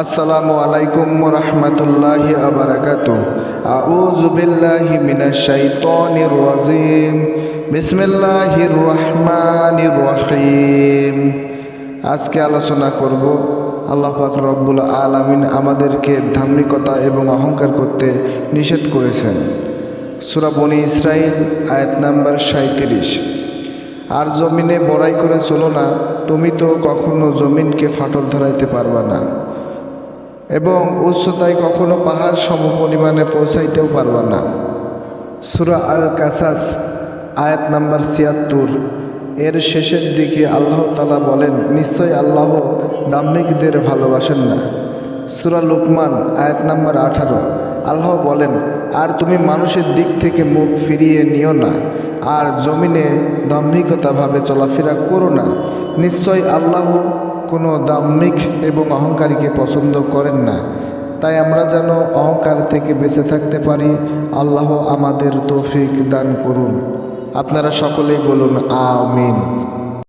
আসসালামু আলাইকুম রহমতুল্লাহি আবরাকাত আউযু বিল্লাহি মিনাশ শাইতানির রাজিম। রহিম। আজকে আলোচনা করব আল্লাহ পাক রব্বুল আলামিন আমাদেরকে ধার্মিকতা এবং অহংকার করতে নিষেধ করেছেন। সূরা বনি ইসরাইল, আয়াত নাম্বার সাঁত্রিশ আর জমিনে বড়াই করে চলো না, তুমি তো কখনো জমিনকে ফাটল ধরাইতে পারবা না। এবং উচ্চতায় কখনো পাহাড় সম পরিমাণে পৌঁছাইতেও পারবা না। সুরা আল কাসাস আয়াত নাম্বার ছিয়াত্তর। এর শেষের দিকে আল্লাহ তালা বলেন নিশ্চয় আল্লাহ দাম্মিকদের ভালোবাসেন না। সুরা লুকমান, আয়াত নাম্বার আঠারো। আল্লাহ বলেন, আর তুমি মানুষের দিক থেকে মুখ ফিরিয়ে নিও না। আর জমিনে দাম্ভিকতাভাবে চলাফেরা করো না। নিশ্চয় আল্লাহ কোনো দাম্ভিক এবং অহংকারীকে পছন্দ করেন না। তাই আমরা যেন অহংকার থেকে বেঁচে থাকতে পারি। আল্লাহ আমাদের তৌফিক দান করুন। আপনারা সকলেই বলুন, আমিন।